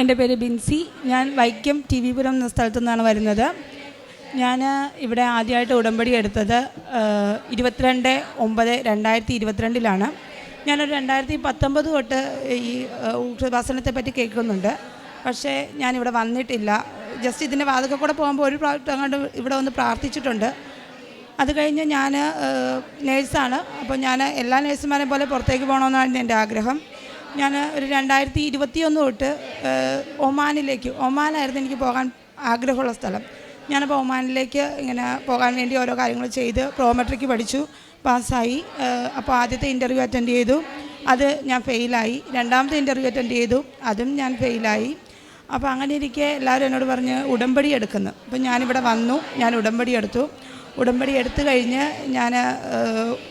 എന്റെ പേര് ബിൻസി. ഞാൻ വൈക്കം ടി വി പുരം എന്ന സ്ഥലത്തു നിന്നാണ് വരുന്നത്. ഞാൻ ഇവിടെ ആദ്യമായിട്ട് ഉടമ്പടി എടുത്തത് ഇരുപത്തിരണ്ട് ഒമ്പത് രണ്ടായിരത്തി ഇരുപത്തിരണ്ടിലാണ് ഞാനൊരു രണ്ടായിരത്തി പത്തൊമ്പത് തൊട്ട് ഈ ഏഹ്, പറ്റി കേൾക്കുന്നുണ്ട്. പക്ഷേ ഞാനിവിടെ വന്നിട്ടില്ല. ജസ്റ്റ് ഇതിന്റെ വാതൊക്കെ കൂടെ പോകുമ്പോൾ ഒരു പ്രാവശ്യം അങ്ങോട്ട് ഇവിടെ വന്ന് പ്രാർത്ഥിച്ചിട്ടുണ്ട്. അത് കഴിഞ്ഞ് ഞാൻ നേഴ്സാണ്. അപ്പോൾ ഞാൻ എല്ലാ നേഴ്സുമാരെ പോലെ പുറത്തേക്ക് പോകണമെന്നാണ് എന്റെ ആഗ്രഹം. ഞാൻ ഒരു രണ്ടായിരത്തി ഇരുപത്തിയൊന്ന് തൊട്ട് ഒമാനിലേക്ക് ഒമാനായിരുന്നു എനിക്ക് പോകാൻ ആഗ്രഹമുള്ള സ്ഥലം. ഞാനപ്പോൾ ഒമാനിലേക്ക് ഇങ്ങനെ പോകാൻ വേണ്ടി ഓരോ കാര്യങ്ങൾ ചെയ്ത് പ്രോമെട്രിക്ക് പഠിച്ചു പാസ്സായി. അപ്പോൾ ആദ്യത്തെ ഇന്റർവ്യൂ അറ്റൻഡ് ചെയ്തു. അത് ഞാൻ ഫെയിലായി. രണ്ടാമത്തെ ഇന്റർവ്യൂ അറ്റൻഡ് ചെയ്തു. അതും ഞാൻ ഫെയിലായി. അപ്പോൾ അങ്ങനെ ഇരിക്കെ എല്ലാവരും എന്നോട് പറഞ്ഞ് ഉടമ്പടി എടുക്കുന്നു. അപ്പോൾ ഞാനിവിടെ വന്നു ഞാൻ ഉടമ്പടി എടുത്തു. ഉടമ്പടി എടുത്തു കഴിഞ്ഞ് ഞാൻ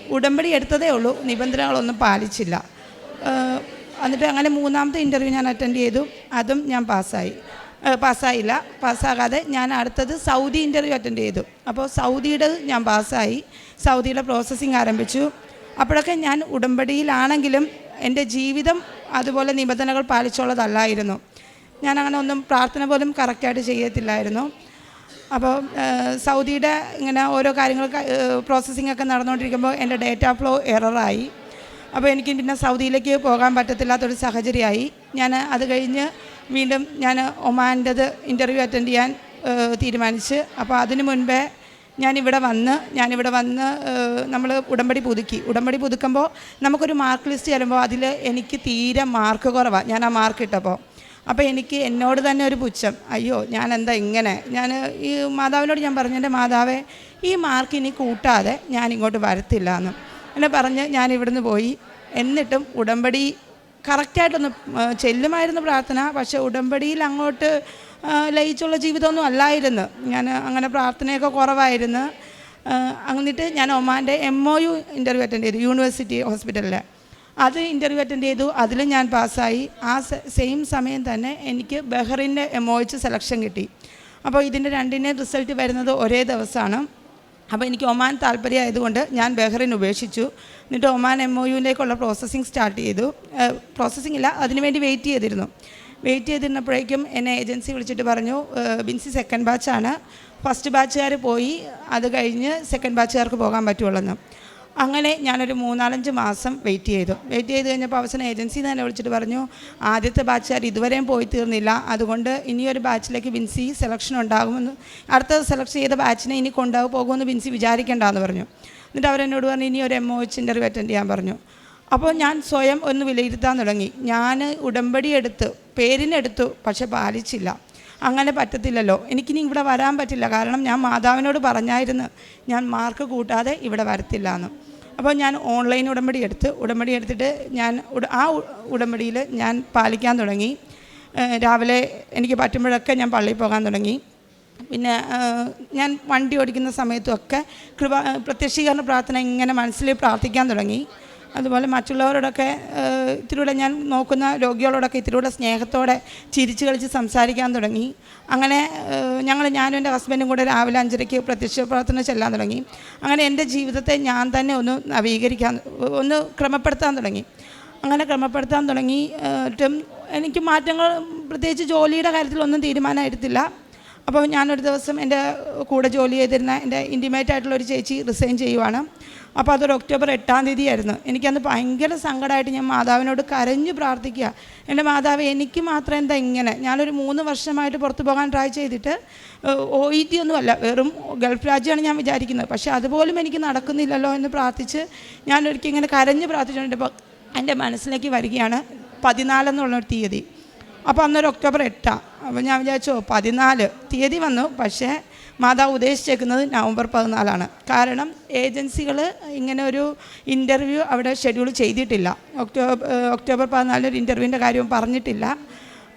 ഉടമ്പടി എടുത്തതേ ഉള്ളൂ. നിബന്ധനകളൊന്നും പാലിച്ചില്ല. എന്നിട്ട് അങ്ങനെ മൂന്നാമത്തെ ഇന്റർവ്യൂ ഞാൻ അറ്റൻഡ് ചെയ്തു. അതും ഞാൻ പാസ്സായി. പാസ്സായില്ല. പാസ്സാകാതെ ഞാൻ അടുത്തത് സൗദി ഇന്റർവ്യൂ അറ്റൻഡ് ചെയ്തു. അപ്പോൾ സൗദിയുടെ ഞാൻ പാസ്സായി. സൗദിയുടെ പ്രോസസ്സിങ് ആരംഭിച്ചു. അപ്പോഴൊക്കെ ഞാൻ ഉടമ്പടിയിലാണെങ്കിലും എന്റെ ജീവിതം അതുപോലെ നിബന്ധനകൾ പാലിച്ചുള്ളതല്ലായിരുന്നു. ഞാൻ അങ്ങനെ ഒന്നും പ്രാർത്ഥന പോലും കറക്റ്റായിട്ട് ചെയ്യത്തില്ലായിരുന്നു. അപ്പോൾ സൗദിയുടെ ഇങ്ങനെ ഓരോ കാര്യങ്ങൾ പ്രോസസ്സിംഗ് ഒക്കെ നടന്നുകൊണ്ടിരിക്കുമ്പോൾ എന്റെ ഡേറ്റ ഫ്ലോ എററായി അപ്പോൾ എനിക്ക് പിന്നെ സൗദിയിലേക്ക് പോകാൻ പറ്റത്തില്ലാത്തൊരു സാഹചര്യമായി. ഞാൻ അത് കഴിഞ്ഞ് വീണ്ടും ഞാൻ ഒമാന്റെത് ഇന്റർവ്യൂ അറ്റൻഡ് ചെയ്യാൻ തീരുമാനിച്ച്. അപ്പോൾ അതിനു മുൻപേ ഞാനിവിടെ വന്ന് ഞാനിവിടെ വന്ന് നമ്മൾ ഉടമ്പടി പുതുക്കി. ഉടമ്പടി പുതുക്കുമ്പോൾ നമുക്കൊരു മാർക്ക് ലിസ്റ്റ് തരുമ്പോൾ അതിൽ എനിക്ക് തീരെ മാർക്ക് കുറവാണ് ഞാൻ ആ മാർക്ക് ഇട്ടപ്പോൾ അപ്പോൾ എനിക്ക് എന്നോട് തന്നെ ഒരു പുച്ഛം. അയ്യോ ഞാൻ എന്താ ഇങ്ങനെ? ഞാൻ ഈ മാതാവിനോട് ഞാൻ പറഞ്ഞു എന്റെ മാതാവേ ഈ മാർക്ക് ഇനി കൂട്ടാതെ ഞാൻ ഇങ്ങോട്ട് വരത്തില്ല എന്ന്. എന്നെ പറഞ്ഞ് ഞാൻ ഇവിടുന്ന് പോയി. എന്നിട്ടും ഉടമ്പടി കറക്റ്റായിട്ടൊന്ന് ചെല്ലുമായിരുന്നു പ്രാർത്ഥന. പക്ഷേ ഉടമ്പടിയിൽ അങ്ങോട്ട് ലയിച്ചുള്ള ജീവിതമൊന്നും അല്ലായിരുന്നു. ഞാൻ അങ്ങനെ പ്രാർത്ഥനയൊക്കെ കുറവായിരുന്നു. എന്നിട്ട് ഞാൻ ഒമാന്റെ M O U interview attend ചെയ്തു യൂണിവേഴ്സിറ്റി ഹോസ്പിറ്റലിൽ അത് ഇന്റർവ്യൂ അറ്റൻഡ് ചെയ്തു. അതിലും ഞാൻ പാസ്സായി. ആ സെയിം സമയം തന്നെ എനിക്ക് ബഹ്റിന്റെ എം ഒ എച്ച് സെലക്ഷൻ കിട്ടി. അപ്പോൾ ഇതിന്റെ രണ്ടിന്റെ റിസൾട്ട് വരുന്നത് ഒരേ ദിവസമാണ്. അപ്പോൾ എനിക്ക് ഒമാൻ താല്പര്യമായതുകൊണ്ട് ഞാൻ ബഹ്റിൻ ഉപേക്ഷിച്ചു. എന്നിട്ട് ഒമാൻ എം ഒ യുവിലേക്കുള്ള പ്രോസസ്സിങ് സ്റ്റാർട്ട് ചെയ്തു. പ്രോസസ്സിംഗ് ഇല്ല അതിനുവേണ്ടി വെയിറ്റ് ചെയ്തിരുന്നു. വെയിറ്റ് ചെയ്തിരുന്നപ്പോഴേക്കും എന്നെ ഏജൻസി വിളിച്ചിട്ട് പറഞ്ഞു "ഏഹ്, ബിൻസി സെക്കൻഡ് ബാച്ചാണ് ഫസ്റ്റ് ബാച്ചുകാർ പോയി അത് കഴിഞ്ഞ് സെക്കൻഡ് ബാച്ചുകാർക്ക് പോകാൻ പറ്റുള്ളൂ അങ്ങനെ ഞാനൊരു മൂന്നാലഞ്ച് മാസം വെയിറ്റ് ചെയ്തു. വെയിറ്റ് ചെയ്ത് കഴിഞ്ഞപ്പോൾ അവസാനം ഏജൻസി തന്നെ വിളിച്ചിട്ട് പറഞ്ഞു ആദ്യത്തെ ബാച്ചുകാർ ഇതുവരെയും പോയി തീർന്നില്ല. അതുകൊണ്ട് ഇനിയൊരു ബാച്ചിലേക്ക് ബിൻസി സെലക്ഷൻ ഉണ്ടാകുമെന്ന്. അടുത്ത സെലക്ട് ചെയ്ത ബാച്ചിനെ ഇനി കൊണ്ടുപോകും പോകുമെന്ന് ബിൻസി വിചാരിക്കേണ്ടെന്ന് പറഞ്ഞു. എന്നിട്ട് അവരെന്നോട് പറഞ്ഞു ഇനി ഒരു M O H interview attend ചെയ്യാൻ പറഞ്ഞു. അപ്പോൾ ഞാൻ സ്വയം ഒന്ന് വിലയിരുത്താൻ തുടങ്ങി. ഞാൻ ഉടമ്പടി എടുത്ത് പേരിനെടുത്തു പക്ഷെ പാലിച്ചില്ല. അങ്ങനെ പറ്റത്തില്ലല്ലോ. എനിക്കിനി ഇവിടെ വരാൻ പറ്റില്ല. കാരണം ഞാൻ മാതാവിനോട് പറഞ്ഞായിരുന്നു ഞാൻ മാർക്ക് കൂട്ടാതെ ഇവിടെ വരത്തില്ല എന്ന് അപ്പോൾ ഞാൻ ഓൺലൈൻ ഉടമ്പടി എടുത്ത് ഉടമ്പടി എടുത്തിട്ട് ഞാൻ ആ ഉടമ്പടിയിൽ ഞാൻ പാലിക്കാൻ തുടങ്ങി. രാവിലെ എനിക്ക് പറ്റുമ്പോഴൊക്കെ ഞാൻ പള്ളിയിൽ പോകാൻ തുടങ്ങി. പിന്നെ ഞാൻ വണ്ടി ഓടിക്കുന്ന സമയത്തുമൊക്കെ കൃപ പ്രത്യക്ഷീകരണ പ്രാർത്ഥന ഇങ്ങനെ മനസ്സിൽ പ്രാർത്ഥിക്കാൻ തുടങ്ങി. അതുപോലെ മറ്റുള്ളവരോടൊക്കെ ഇത്തിരിയൂടെ ഞാൻ നോക്കുന്ന രോഗികളോടൊക്കെ ഇത്തിരിയൂടെ സ്നേഹത്തോടെ ചിരിച്ചു കളിച്ച് സംസാരിക്കാൻ തുടങ്ങി. അങ്ങനെ ഞങ്ങൾ ഞാനും എന്റെ ഹസ്ബൻഡും കൂടെ രാവിലെ അഞ്ചരയ്ക്ക് പ്രത്യക്ഷ പ്രാർത്ഥന ചെല്ലാൻ തുടങ്ങി. അങ്ങനെ എന്റെ ജീവിതത്തെ ഞാൻ തന്നെ ഒന്ന് നവീകരിക്കാൻ ഒന്ന് ക്രമപ്പെടുത്താൻ തുടങ്ങി. അങ്ങനെ ക്രമപ്പെടുത്താൻ തുടങ്ങി എനിക്ക് മാറ്റങ്ങൾ പ്രത്യേകിച്ച് ജോലിയുടെ കാര്യത്തിലൊന്നും തീരുമാനമായിരുന്നില്ല അപ്പോൾ ഞാനൊരു ദിവസം എന്റെ കൂടെ ജോലി ചെയ്തിരുന്ന എന്റെ ഇന്റിമേറ്റ് ആയിട്ടുള്ള ഒരു ചേച്ചി റിസൈൻ ചെയ്യുവാണ്. അപ്പോൾ അതൊരു ഒക്ടോബർ എട്ടാം തീയതി ആയിരുന്നു എനിക്കന്ന് ഭയങ്കര സങ്കടമായിട്ട് ഞാൻ മാതാവിനോട് കരഞ്ഞു പ്രാർത്ഥിക്കുക. എന്റെ മാതാവ് എനിക്ക് മാത്രം എന്താ ഇങ്ങനെ? ഞാനൊരു മൂന്ന് വർഷമായിട്ട് പുറത്തു പോകാൻ ട്രൈ ചെയ്തിട്ട് ഒ ഇ ടി ഒന്നുമല്ല വെറും ഗൾഫ് രാജ്യമാണ് ഞാൻ വിചാരിക്കുന്നത്. പക്ഷേ അതുപോലും എനിക്ക് നടക്കുന്നില്ലല്ലോ എന്ന് പ്രാർത്ഥിച്ച് ഞാനൊരിക്കൽ ഇങ്ങനെ കരഞ്ഞു പ്രാർത്ഥിച്ചുകൊണ്ട് എന്റെ മനസ്സിലേക്ക് വരികയാണ് പതിനാലെന്നുള്ളൊരു തീയതി. അപ്പോൾ അന്നൊരു ഒക്ടോബർ എട്ടാണ് അപ്പോൾ ഞാൻ വിചാരിച്ചു "ഓ, പതിനാല് തീയതി വന്നു. പക്ഷേ മാതാവ് ഉദ്ദേശിച്ചേക്കുന്നത് നവംബർ പതിനാലാണ്. കാരണം ഏജൻസികൾ ഇങ്ങനെ ഒരു ഇന്റർവ്യൂ അവിടെ ഷെഡ്യൂൾ ചെയ്തിട്ടില്ല. ഒക്ടോബർ ഒക്ടോബർ പതിനാലിന് ഒരു ഇന്റർവ്യൂവിന്റെ കാര്യവും പറഞ്ഞിട്ടില്ല.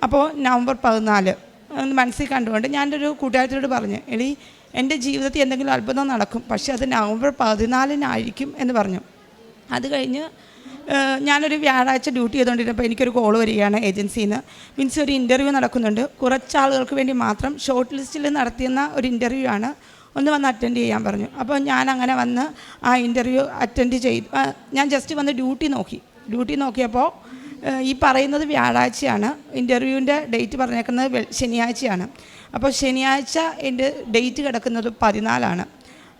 അപ്പോൾ നവംബർ പതിനാല്. ഒന്ന് മനസ്സിൽ കണ്ടുകൊണ്ട് ഞാൻ ഒരു കൂട്ടുകാരത്തിനോട് പറഞ്ഞു എടി എന്റെ ജീവിതത്തിൽ എന്തെങ്കിലും അത്ഭുതം നടക്കും. പക്ഷേ അത് നവംബർ പതിനാലിനായിരിക്കും എന്ന് പറഞ്ഞു. അത് കഴിഞ്ഞ് ഞാനൊരു വ്യാഴാഴ്ച ഡ്യൂട്ടി ചെയ്തുകൊണ്ടിരുന്നപ്പോൾ എനിക്കൊരു കോൾ വരികയാണ് ഏജൻസിയിൽ നിന്ന് മീൻസ് ഒരു ഇന്റർവ്യൂ നടക്കുന്നുണ്ട്. കുറച്ച് ആളുകൾക്ക് വേണ്ടി മാത്രം ഷോർട്ട് ലിസ്റ്റിൽ നടത്തിയെന്ന ഒരു ഇന്റർവ്യൂ ആണ്. ഒന്ന് വന്ന് അറ്റൻഡ് ചെയ്യാൻ പറഞ്ഞു. അപ്പോൾ ഞാൻ അങ്ങനെ വന്ന് ആ ഇന്റർവ്യൂ അറ്റൻഡ് ചെയ്തു ഞാൻ ജസ്റ്റ് വന്ന് ഡ്യൂട്ടി നോക്കി. ഡ്യൂട്ടി നോക്കിയപ്പോൾ ഈ പറയുന്നത് വ്യാഴാഴ്ചയാണ്. ഇന്റർവ്യൂവിന്റെ ഡേറ്റ് പറഞ്ഞേക്കുന്നത് ശനിയാഴ്ചയാണ്. അപ്പോൾ ശനിയാഴ്ച എന്റെ ഡേറ്റ് കിടക്കുന്നത് പതിനാലാണ്.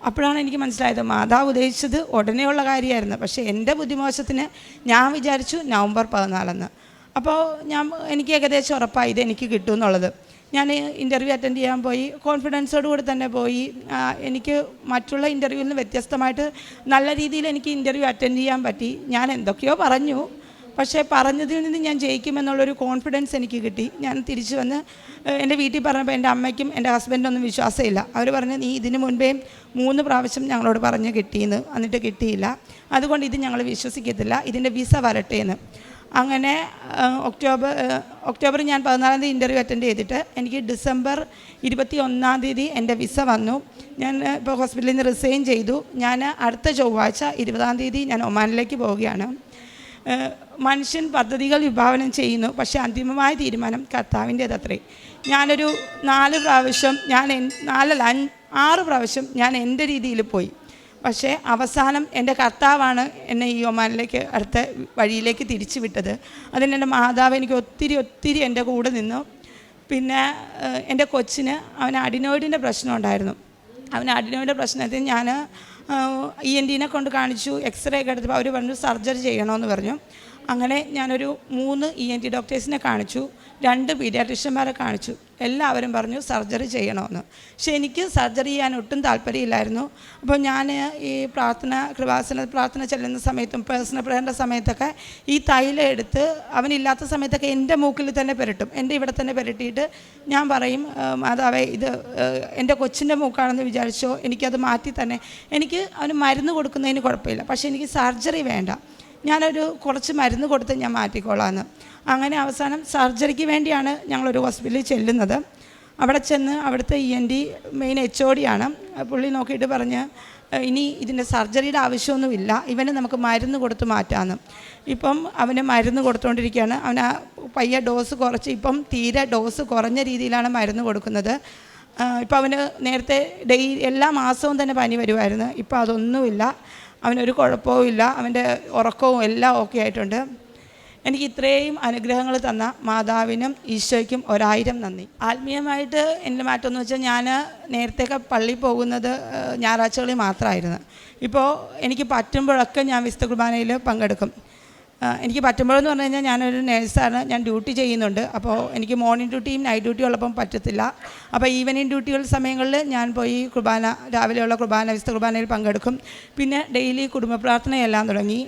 അപ്പോഴാണ് എനിക്ക് മനസ്സിലായത് മാതാവ് ഉദ്ദേശിച്ചത് ഉടനെയുള്ള കാര്യമായിരുന്നു. പക്ഷേ എന്റെ ബുദ്ധിമോശത്തിന് ഞാൻ വിചാരിച്ചു നവംബർ പതിനാലെന്ന്. അപ്പോൾ ഞാൻ എനിക്ക് ഏകദേശം ഉറപ്പായി ഇത് എനിക്ക് കിട്ടും എന്നുള്ളത്. ഞാൻ ഇന്റർവ്യൂ അറ്റൻഡ് ചെയ്യാൻ പോയി. കോൺഫിഡൻസോട് കൂടി തന്നെ പോയി. എനിക്ക് മറ്റുള്ള ഇന്റർവ്യൂവിൽ നിന്ന് വ്യത്യസ്തമായിട്ട് നല്ല രീതിയിൽ എനിക്ക് ഇന്റർവ്യൂ അറ്റൻഡ് ചെയ്യാൻ പറ്റി. ഞാൻ എന്തൊക്കെയോ പറഞ്ഞു. പക്ഷേ പറഞ്ഞതിൽ നിന്ന് ഞാൻ ജയിക്കുമെന്നുള്ളൊരു കോൺഫിഡൻസ് എനിക്ക് കിട്ടി. ഞാൻ തിരിച്ചു വന്ന് എന്റെ വീട്ടിൽ പറഞ്ഞപ്പോൾ എന്റെ അമ്മയ്ക്കും എന്റെ ഹസ്ബൻഡൊന്നും വിശ്വാസമില്ല. അവർ പറഞ്ഞു നീ ഇതിനു മുൻപേ മൂന്ന് പ്രാവശ്യം ഞങ്ങളോട് പറഞ്ഞ് കിട്ടിയെന്ന്. എന്നിട്ട് കിട്ടിയില്ല. അതുകൊണ്ട് ഇത് ഞങ്ങൾ വിശ്വസിക്കത്തില്ല. ഇതിന്റെ വിസ വരട്ടെ എന്ന് അങ്ങനെ ഒക്ടോബർ ഒക്ടോബർ ഞാൻ പതിനാലാം തീയതി ഇന്റർവ്യൂ അറ്റൻഡ് ചെയ്തിട്ട് എനിക്ക് ഡിസംബർ ഇരുപത്തി ഒന്നാം തീയതി എന്റെ വിസ വന്നു. ഞാൻ ഇപ്പോൾ ഹോസ്പിറ്റലിൽ നിന്ന് റിസൈൻ ചെയ്തു. ഞാൻ അടുത്ത ചൊവ്വാഴ്ച ഇരുപതാം തീയതി ഞാൻ ഒമാനിലേക്ക് പോവുകയാണ്. മനുഷ്യൻ പദ്ധതികൾ വിഭാവനം ചെയ്യുന്നു പക്ഷെ അന്തിമമായ തീരുമാനം കർത്താവിന്റേതത്രേ. ഞാനൊരു നാല് പ്രാവശ്യം ഞാൻ നാലല്ല ആറ് പ്രാവശ്യം ഞാൻ എന്റെ രീതിയിൽ പോയി. പക്ഷേ അവസാനം എന്റെ കർത്താവാണ് എന്നെ ഈ ഒമാനിലേക്ക് അടുത്ത വഴിയിലേക്ക് തിരിച്ചു വിട്ടത്. അതിന് എന്റെ മാതാവ് എനിക്ക് ഒത്തിരി ഒത്തിരി എന്റെ കൂടെ നിന്നു. പിന്നെ എന്റെ കൊച്ചിന് അവന് അഡിനോയിഡിന്റെ പ്രശ്നം ഉണ്ടായിരുന്നു. അവന് അഡിനോയിഡിന്റെ പ്രശ്നത്തിൽ ഞാൻ ഇ എൻ ഡിനെ കൊണ്ട് കാണിച്ചു എക്സ്റേ ഒക്കെ എടുത്തപ്പോൾ അവർ പറഞ്ഞു സർജറി ചെയ്യണമെന്ന് പറഞ്ഞു. അങ്ങനെ ഞാനൊരു മൂന്ന് ഇ എൻ ടി ഡോക്ടേഴ്സിനെ കാണിച്ചു. രണ്ട് പീഡിയാട്രിഷ്യന്മാരെ കാണിച്ചു. എല്ലാവരും പറഞ്ഞു സർജറി ചെയ്യണമെന്ന് പക്ഷെ എനിക്ക് സർജറി ചെയ്യാൻ ഒട്ടും താല്പര്യമില്ലായിരുന്നു. അപ്പോൾ ഞാൻ ഈ പ്രാർത്ഥന കൃപാസന പ്രാർത്ഥന ചെല്ലുന്ന സമയത്തും പേഴ്സണൽ പ്രേയറിന്റെ സമയത്തൊക്കെ ഈ തൈലം എടുത്ത് അവനില്ലാത്ത സമയത്തൊക്കെ എന്റെ മൂക്കിൽ തന്നെ പുരട്ടും. എന്റെ ഇവിടെ തന്നെ പുരട്ടിയിട്ട് ഞാൻ പറയും "ആ, മാതാവേ ഇത് എന്റെ കൊച്ചിന്റെ മൂക്കാണെന്ന് വിചാരിച്ചോ. എനിക്കത് മാറ്റി തന്നെ. എനിക്ക് അവന് മരുന്ന് കൊടുക്കുന്നതിന് കുഴപ്പമില്ല. പക്ഷേ എനിക്ക് സർജറി വേണ്ട. ഞാനൊരു കുറച്ച് മരുന്ന് കൊടുത്ത് ഞാൻ മാറ്റിക്കോളാമെന്ന് അങ്ങനെ അവസാനം സർജറിക്ക് വേണ്ടിയാണ് ഞങ്ങളൊരു ഹോസ്പിറ്റലിൽ ചെല്ലുന്നത്. അവിടെ ചെന്ന് അവിടുത്തെ E N D main H O ഡിയാണ്. പുള്ളി നോക്കിയിട്ട് പറഞ്ഞ് ഇനി ഇതിന്റെ സർജറിയുടെ ആവശ്യമൊന്നുമില്ല ഇവന് നമുക്ക് മരുന്ന് കൊടുത്ത് മാറ്റാമെന്ന് ഇപ്പം അവന് മരുന്ന് കൊടുത്തുകൊണ്ടിരിക്കുകയാണ് അവന് ആ പയ്യ ഡോസ് കുറച്ച് ഇപ്പം തീരെ ഡോസ് കുറഞ്ഞ രീതിയിലാണ് മരുന്ന് കൊടുക്കുന്നത്. ഇപ്പം അവന് നേരത്തെ ഡെയിലി എല്ലാ മാസവും തന്നെ പനി വരുമായിരുന്നു. ഇപ്പം അതൊന്നുമില്ല. അവനൊരു കുഴപ്പവും ഇല്ല. അവന്റെ ഉറക്കവും എല്ലാം ഓക്കെ ആയിട്ടുണ്ട്. എനിക്ക് ഇത്രയും അനുഗ്രഹങ്ങൾ തന്ന മാതാവിനും ഈശോയ്ക്കും ഒരായിരം നന്ദി. ആത്മീയമായിട്ട് എന്റെ മാറ്റം എന്ന് വെച്ചാൽ ഞാൻ നേരത്തെയൊക്കെ പള്ളി പോകുന്നത് ഞായറാഴ്ചകളിൽ മാത്രമായിരുന്നു. ഇപ്പോൾ എനിക്ക് പറ്റുമ്പോഴൊക്കെ ഞാൻ വിശുദ്ധ കുർബാനയിൽ പങ്കെടുക്കും. എനിക്ക് പറ്റുമ്പോഴെന്ന് പറഞ്ഞു കഴിഞ്ഞാൽ ഞാനൊരു നേഴ്സാണ് ഞാൻ ഡ്യൂട്ടി ചെയ്യുന്നുണ്ട്. അപ്പോൾ എനിക്ക് മോർണിംഗ് ഡ്യൂട്ടിയും നൈറ്റ് ഡ്യൂട്ടിയും ഉള്ളപ്പം പറ്റത്തില്ല. അപ്പോൾ ഈവനിങ് ഡ്യൂട്ടികൾ സമയങ്ങളിൽ ഞാൻ പോയി കുർബാന രാവിലെയുള്ള കുർബാന വിശുദ്ധ കുർബാനയിൽ പങ്കെടുക്കും. പിന്നെ ഡെയിലി കുടുംബ പ്രാർത്ഥനയെല്ലാം തുടങ്ങി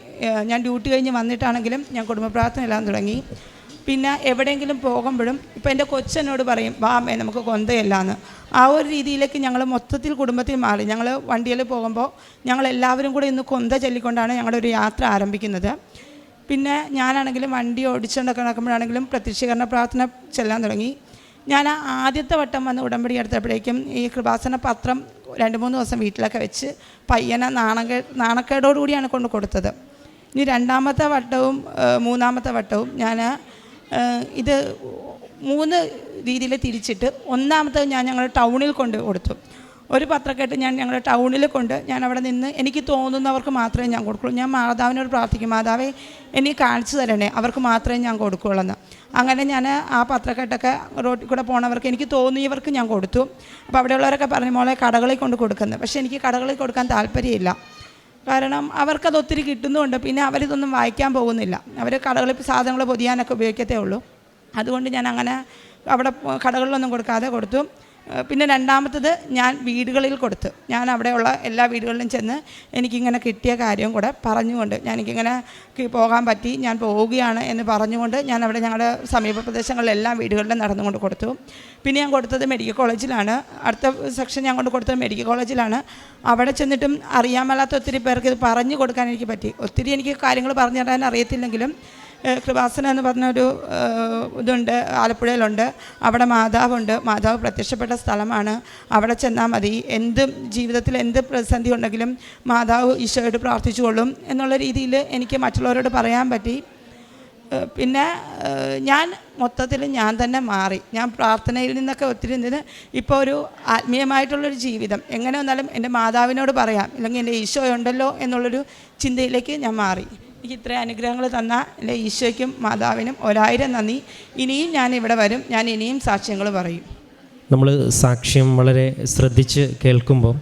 ഞാൻ ഡ്യൂട്ടി കഴിഞ്ഞ് വന്നിട്ടാണെങ്കിലും ഞാൻ കുടുംബ പ്രാർത്ഥനയെല്ലാം തുടങ്ങി. പിന്നെ എവിടെയെങ്കിലും പോകുമ്പോഴും ഇപ്പോൾ എന്റെ കൊച്ചനോട് പറയും വാ അമ്മേ നമുക്ക് കൊന്തയല്ലാന്ന്. ആ ഒരു രീതിയിലേക്ക് ഞങ്ങൾ മൊത്തത്തിൽ കുടുംബത്തിൽ മാറി. ഞങ്ങൾ വണ്ടിയിൽ പോകുമ്പോൾ ഞങ്ങൾ എല്ലാവരും കൂടെ ഇന്ന് കൊന്ത ചൊല്ലിക്കൊണ്ടാണ് ഞങ്ങളുടെ ഒരു യാത്ര ആരംഭിക്കുന്നത്. പിന്നെ ഞാനാണെങ്കിലും വണ്ടി ഓടിച്ചുകൊണ്ടൊക്കെ നടക്കുമ്പോഴാണെങ്കിലും പ്രത്യക്ഷീകരണ പ്രാർത്ഥന ചെല്ലാൻ തുടങ്ങി. ഞാൻ ആദ്യത്തെ വട്ടം വന്ന് ഉടമ്പടി എടുത്തപ്പോഴേക്കും ഈ കൃപാസന പത്രം രണ്ട് മൂന്ന് ദിവസം വീട്ടിലൊക്കെ വെച്ച് പയ്യനെ നാണകേ നാണക്കേടോടുകൂടിയാണ് കൊണ്ട് കൊടുത്തത്. ഇനി രണ്ടാമത്തെ വട്ടവും മൂന്നാമത്തെ വട്ടവും ഞാൻ ഇത് മൂന്ന് രീതിയിൽ തിരിച്ചിട്ട് ഒന്നാമത്തെ ഞാൻ ഞങ്ങൾ ടൗണിൽ കൊണ്ട് കൊടുത്തു. ഒരു പത്രക്കെട്ട് ഞാൻ ഞങ്ങളുടെ ടൗണിൽ കൊണ്ട് ഞാൻ അവിടെ നിന്ന് എനിക്ക് തോന്നുന്നവർക്ക് മാത്രമേ ഞാൻ കൊടുക്കുള്ളൂ. ഞാൻ മാതാവിനോട് പ്രാർത്ഥിക്കും മാതാവേ എനിക്ക് കാണിച്ചു തരണേ അവർക്ക് മാത്രമേ ഞാൻ കൊടുക്കുകയുള്ളൂ എന്ന് അങ്ങനെ ഞാൻ ആ പത്രക്കെട്ടൊക്കെ റോട്ടിൽ കൂടെ പോണവർക്ക് എനിക്ക് തോന്നിയവർക്ക് ഞാൻ കൊടുത്തു. അപ്പോൾ അവിടെയുള്ളവരൊക്കെ പറഞ്ഞു മോളെ കടകളിൽ കൊണ്ട് കൊടുക്കുന്നത് പക്ഷേ എനിക്ക് കടകളിൽ കൊടുക്കാൻ താല്പര്യമില്ല. കാരണം അവർക്കത് ഒത്തിരി കിട്ടുന്നുമുണ്ട് പിന്നെ അവരിതൊന്നും വായിക്കാൻ പോകുന്നില്ല. അവർ കടകളിൽ സാധനങ്ങൾ പൊതിയാനൊക്കെ ഉപയോഗിക്കത്തേ ഉള്ളൂ. അതുകൊണ്ട് ഞാൻ അങ്ങനെ അവിടെ കടകളിലൊന്നും കൊടുക്കാതെ കൊടുത്തു. പിന്നെ രണ്ടാമത്തത് ഞാൻ വീടുകളിൽ കൊടുത്തു. ഞാൻ അവിടെയുള്ള എല്ലാ വീടുകളിലും ചെന്ന് എനിക്കിങ്ങനെ കിട്ടിയ കാര്യം കൂടെ പറഞ്ഞുകൊണ്ട് ക്ക് പോകാൻ പറ്റി ഞാൻ പോവുകയാണ് എന്ന് പറഞ്ഞുകൊണ്ട് ഞാൻ അവിടെ ഞങ്ങളുടെ സമീപ പ്രദേശങ്ങളിലെല്ലാം വീടുകളിലും നടന്നുകൊണ്ട് കൊടുത്തു. പിന്നെ ഞാൻ കൊടുത്തത് മെഡിക്കൽ കോളേജിലാണ്. അടുത്ത സെക്ഷൻ ഞാൻ കൊണ്ട് കൊടുത്തത് മെഡിക്കൽ കോളേജിലാണ്. അവിടെ ചെന്നിട്ടും അറിയാൻ മേലാത്ത ഒത്തിരി പേർക്ക് ഇത് പറഞ്ഞു കൊടുക്കാൻ എനിക്ക് പറ്റി. ഒത്തിരി എനിക്ക് കാര്യങ്ങൾ പറഞ്ഞു തരാൻ അറിയത്തില്ലെങ്കിലും കൃപാസന എന്ന് പറഞ്ഞൊരു ഇതുണ്ട് ആലപ്പുഴയിലുണ്ട്. അവിടെ മാതാവുണ്ട്. മാതാവ് പ്രത്യക്ഷപ്പെട്ട സ്ഥലമാണ്. അവിടെ ചെന്നാൽ മതി. എന്തും ജീവിതത്തിൽ എന്ത് പ്രതിസന്ധി ഉണ്ടെങ്കിലും മാതാവ് ഈശോയോട് പ്രാർത്ഥിച്ചുകൊള്ളും എന്നുള്ള രീതിയിൽ എനിക്ക് മറ്റുള്ളവരോട് പറയാൻ പറ്റി. പിന്നെ ഞാൻ മൊത്തത്തിൽ ഞാൻ തന്നെ മാറി. ഞാൻ പ്രാർത്ഥനയിൽ നിന്നൊക്കെ ഒത്തിരി നിന്ന് ഇപ്പോൾ ഒരു ആത്മീയമായിട്ടുള്ളൊരു ജീവിതം. എങ്ങനെ വന്നാലും എന്റെ മാതാവിനോട് പറയാം. അല്ലെങ്കിൽ എന്റെ ഈശോ ഉണ്ടല്ലോ എന്നുള്ളൊരു ചിന്തയിലേക്ക് ഞാൻ മാറി. എനിക്ക് ഇത്രയും അനുഗ്രഹങ്ങൾ തന്ന എന്റെ ഈശോയ്ക്കും മാതാവിനും ഒരായിരം നന്ദി. ഇനിയും ഞാൻ ഇവിടെ വരും. ഞാൻ ഇനിയും സാക്ഷ്യങ്ങൾ പറയും. നമ്മൾ സാക്ഷ്യം വളരെ ശ്രദ്ധിച്ച് കേൾക്കുമ്പോൾ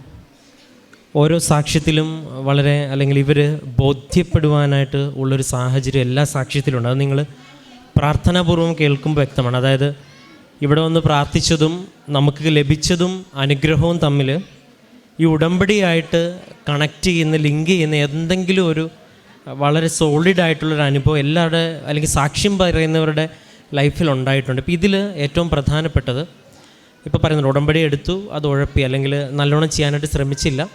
ഓരോ സാക്ഷ്യത്തിലും വളരെ അല്ലെങ്കിൽ ഇവർ ബോധ്യപ്പെടുവാനായിട്ട് ഉള്ളൊരു സാഹചര്യം എല്ലാ സാക്ഷ്യത്തിലുണ്ട്. അത് നിങ്ങൾ പ്രാർത്ഥനാപൂർവം കേൾക്കുമ്പോൾ വ്യക്തമാണ്. അതായത് ഇവിടെ വന്ന് പ്രാർത്ഥിച്ചതും നമുക്ക് ലഭിച്ചതും അനുഗ്രഹവും തമ്മിൽ ഈ ഉടമ്പടിയായിട്ട് കണക്ട് ചെയ്യുന്ന ലിങ്ക് ചെയ്യുന്ന എന്തെങ്കിലും ഒരു വളരെ സോളിഡ് ആയിട്ടുള്ളൊരു അനുഭവം എല്ലാവരുടെ അല്ലെങ്കിൽ സാക്ഷ്യം പറയുന്നവരുടെ ലൈഫിൽ ഉണ്ടായിട്ടുണ്ട്. ഇപ്പോൾ ഇതിൽ ഏറ്റവും പ്രധാനപ്പെട്ടത് ഇപ്പോൾ പറയുന്നത് ഉടമ്പടി എടുത്തു അത് ഉഴപ്പി അല്ലെങ്കിൽ നല്ലോണം ചെയ്യാനായിട്ട് ശ്രമിച്ചില്ല.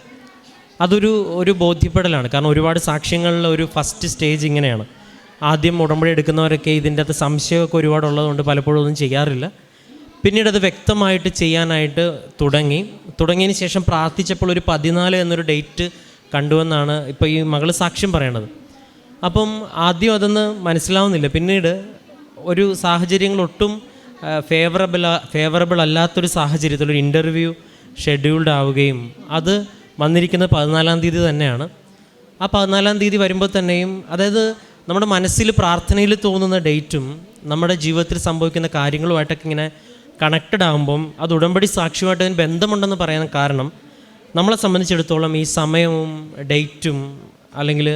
അതൊരു ഒരു ബോധ്യപ്പെടലാണ്. കാരണം ഒരുപാട് സാക്ഷ്യങ്ങളിൽ ഒരു ഫസ്റ്റ് സ്റ്റേജ് ഇങ്ങനെയാണ്. ആദ്യം ഉടമ്പടി എടുക്കുന്നവരൊക്കെ ഇതിന്റെ അകത്ത് സംശയമൊക്കെ ഒരുപാടുള്ളതുകൊണ്ട് പലപ്പോഴും ഒന്നും ചെയ്യാറില്ല. പിന്നീട് അത് വ്യക്തമായിട്ട് ചെയ്യാനായിട്ട് തുടങ്ങി. തുടങ്ങിയതിന് ശേഷം പ്രാർത്ഥിച്ചപ്പോൾ ഒരു പതിനാല് എന്നൊരു ഡേറ്റ് കണ്ടുവെന്നാണ് ഇപ്പോൾ ഈ മകൾ സാക്ഷ്യം പറയണത്. അപ്പം ആദ്യം അതൊന്ന് മനസ്സിലാവുന്നില്ല. പിന്നീട് ഒരു സാഹചര്യങ്ങളൊട്ടും ഫേവറബിൾ ഫേവറബിൾ അല്ലാത്തൊരു സാഹചര്യത്തിൽ ഒരു ഇന്റർവ്യൂ ഷെഡ്യൂൾഡ് ആവുകയും അത് വന്നിരിക്കുന്നത് പതിനാലാം തീയതി തന്നെയാണ്. ആ പതിനാലാം തീയതി വരുമ്പോൾ തന്നെയും അതായത് നമ്മുടെ മനസ്സിൽ പ്രാർത്ഥനയിൽ തോന്നുന്ന ഡേറ്റും നമ്മുടെ ജീവിതത്തിൽ സംഭവിക്കുന്ന കാര്യങ്ങളുമായിട്ടൊക്കെ ഇങ്ങനെ കണക്റ്റഡ് ആകുമ്പം അത് ഉടമ്പടി സാക്ഷ്യമായിട്ട് അതിന് ബന്ധമുണ്ടെന്ന് പറയാൻ കാരണം നമ്മളെ സംബന്ധിച്ചിടത്തോളം ഈ സമയവും ഡേറ്റും അല്ലെങ്കിൽ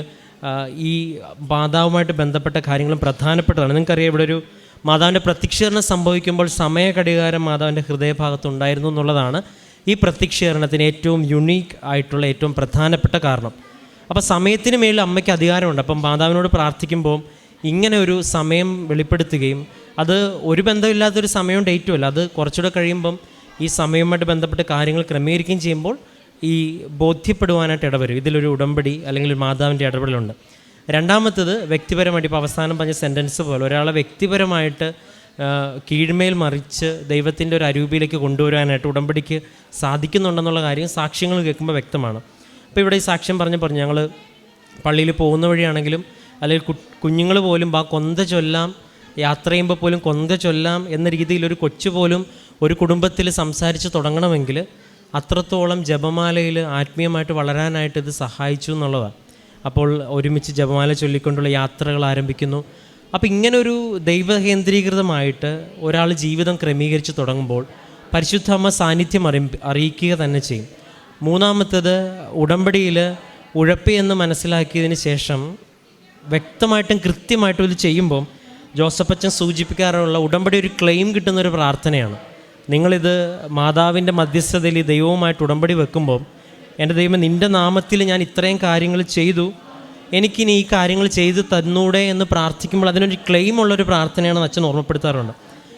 ഈ മാതാവുമായിട്ട് ബന്ധപ്പെട്ട കാര്യങ്ങളും പ്രധാനപ്പെട്ടതാണ്. നിങ്ങൾക്കറിയാം ഇവിടെ ഒരു മാതാവിന്റെ പ്രത്യക്ഷീകരണം സംഭവിക്കുമ്പോൾ സമയ ഘടികാരം മാതാവിന്റെ ഹൃദയഭാഗത്ത് ഉണ്ടായിരുന്നു എന്നുള്ളതാണ് ഈ പ്രത്യക്ഷീകരണത്തിന് ഏറ്റവും യുണീക്ക് ആയിട്ടുള്ള ഏറ്റവും പ്രധാനപ്പെട്ട കാരണം. അപ്പോൾ സമയത്തിന് മേളിൽ അമ്മയ്ക്ക് അധികാരമുണ്ട്. അപ്പം മാതാവിനോട് പ്രാർത്ഥിക്കുമ്പോൾ ഇങ്ങനെ ഒരു സമയം വെളിപ്പെടുത്തുകയും അത് ഒരു ബന്ധമില്ലാത്തൊരു സമയവും ഡേറ്റും അല്ല. അത് കുറച്ചുകൂടെ കഴിയുമ്പം ഈ സമയവുമായിട്ട് ബന്ധപ്പെട്ട് കാര്യങ്ങൾ ക്രമീകരിക്കുകയും ചെയ്യുമ്പോൾ ഈ ബോധ്യപ്പെടുവാനായിട്ട് ഇടവരും. ഇതിലൊരു ഉടമ്പടി അല്ലെങ്കിൽ ഒരു മാതാവിന്റെ ഇടപെടലുണ്ട്. രണ്ടാമത്തത് വ്യക്തിപരമായിട്ട് ഇപ്പോൾ അവസാനം പറഞ്ഞ സെന്റൻസ് പോലെ ഒരാളെ വ്യക്തിപരമായിട്ട് കീഴ്മേൽ മറിച്ച് ദൈവത്തിന്റെ ഒരു അരൂപിയിലേക്ക് കൊണ്ടുവരാനായിട്ട് ഉടമ്പടിക്ക് സാധിക്കുന്നുണ്ടെന്നുള്ള കാര്യം സാക്ഷ്യങ്ങൾ കേൾക്കുമ്പോൾ വ്യക്തമാണ്. അപ്പോൾ ഇവിടെ ഈ സാക്ഷ്യം പറഞ്ഞ് പറഞ്ഞു ഞങ്ങൾ പള്ളിയിൽ പോകുന്ന വഴിയാണെങ്കിലും അല്ലെങ്കിൽ കുഞ്ഞുങ്ങൾ പോലും ആ കൊന്ത ചൊല്ലാം യാത്ര ചെയ്യുമ്പോൾ പോലും കൊന്ത ചൊല്ലാം എന്ന രീതിയിൽ ഒരു കൊച്ചു പോലും ഒരു കുടുംബത്തിൽ സംസാരിച്ച് തുടങ്ങണമെങ്കിൽ അത്രത്തോളം ജപമാലയിൽ ആത്മീയമായിട്ട് വളരാനായിട്ട് ഇത് സഹായിച്ചു എന്നുള്ളതാണ് അപ്പോൾ ഒരുമിച്ച് ജപമാല ചൊല്ലിക്കൊണ്ടുള്ള യാത്രകൾ ആരംഭിക്കുന്നു. അപ്പോൾ ഇങ്ങനൊരു ദൈവകേന്ദ്രീകൃതമായിട്ട് ഒരാൾ ജീവിതം ക്രമീകരിച്ച് തുടങ്ങുമ്പോൾ പരിശുദ്ധ അമ്മ സാന്നിധ്യം അറി അറിയിക്കുക തന്നെ ചെയ്യും. മൂന്നാമത്തേത് ഉടമ്പടിയിൽ ഉഴപ്പി എന്ന് മനസ്സിലാക്കിയതിന് ശേഷം വ്യക്തമായിട്ടും കൃത്യമായിട്ടും ഇത് ചെയ്യുമ്പം ജോസഫച്ചൻ സൂചിപ്പിക്കാറുള്ള ഉടമ്പടി ഒരു ക്ലെയിം കിട്ടുന്ന ഒരു പ്രാർത്ഥനയാണ്. നിങ്ങളിത് മാതാവിന്റെ മധ്യസ്ഥതയിൽ ദൈവവുമായിട്ട് ഉടമ്പടി വെക്കുമ്പോൾ എന്റെ ദൈവം നിന്റെ നാമത്തിൽ ഞാൻ ഇത്രയും കാര്യങ്ങൾ ചെയ്തു. എനിക്കിനി ഈ കാര്യങ്ങൾ ചെയ്ത് തന്നൂടെ എന്ന് പ്രാർത്ഥിക്കുമ്പോൾ അതിനൊരു ക്ലെയിം ഉള്ളൊരു പ്രാർത്ഥനയാണെന്ന് അച്ഛൻ ഓർമ്മപ്പെടുത്താറുണ്ട്.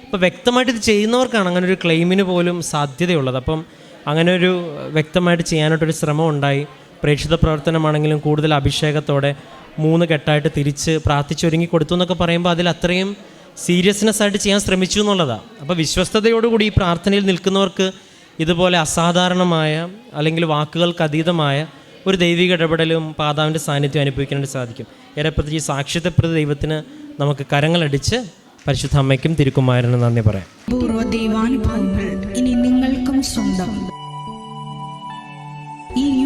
അപ്പോൾ വ്യക്തമായിട്ട് ഇത് ചെയ്യുന്നവർക്കാണ് അങ്ങനെ ഒരു ക്ലെയിമിന് പോലും സാധ്യതയുള്ളത്. അപ്പം അങ്ങനെ ഒരു വ്യക്തമായിട്ട് ചെയ്യാനായിട്ടൊരു ശ്രമം ഉണ്ടായി പ്രേക്ഷിത പ്രവർത്തനമാണെങ്കിലും കൂടുതൽ അഭിഷേകത്തോടെ മൂന്ന് കെട്ടായിട്ട് തിരിച്ച് പ്രാർത്ഥിച്ചൊരുങ്ങി കൊടുത്തു എന്നൊക്കെ പറയുമ്പോൾ അതിൽ അത്രയും സീരിയസ്നെസ് ആയിട്ട് ചെയ്യാൻ ശ്രമിച്ചു എന്നുള്ളതാണ് അപ്പോൾ വിശ്വസ്തയോടുകൂടി ഈ പ്രാർത്ഥനയിൽ നിൽക്കുന്നവർക്ക് ഇതുപോലെ അസാധാരണമായ അല്ലെങ്കിൽ വാക്കുകൾക്ക് അതീതമായ ഒരു ദൈവിക ഇടപെടലും പാതാവിന്റെ സാന്നിധ്യം അനുഭവിക്കാനായിട്ട് സാധിക്കും. ഏറെ പ്രതി ഈ സാക്ഷ്യത്വപ്രതി ദൈവത്തിന് നമുക്ക് കരങ്ങളടിച്ച് പരിശുദ്ധ അമ്മയ്ക്കും തിരുക്കുമാരനും നന്ദി പറയാം. പൂർവ ദൈവാനുഭവങ്ങൾ ഇനി നിങ്ങൾക്കും സ്വന്തം. ഈ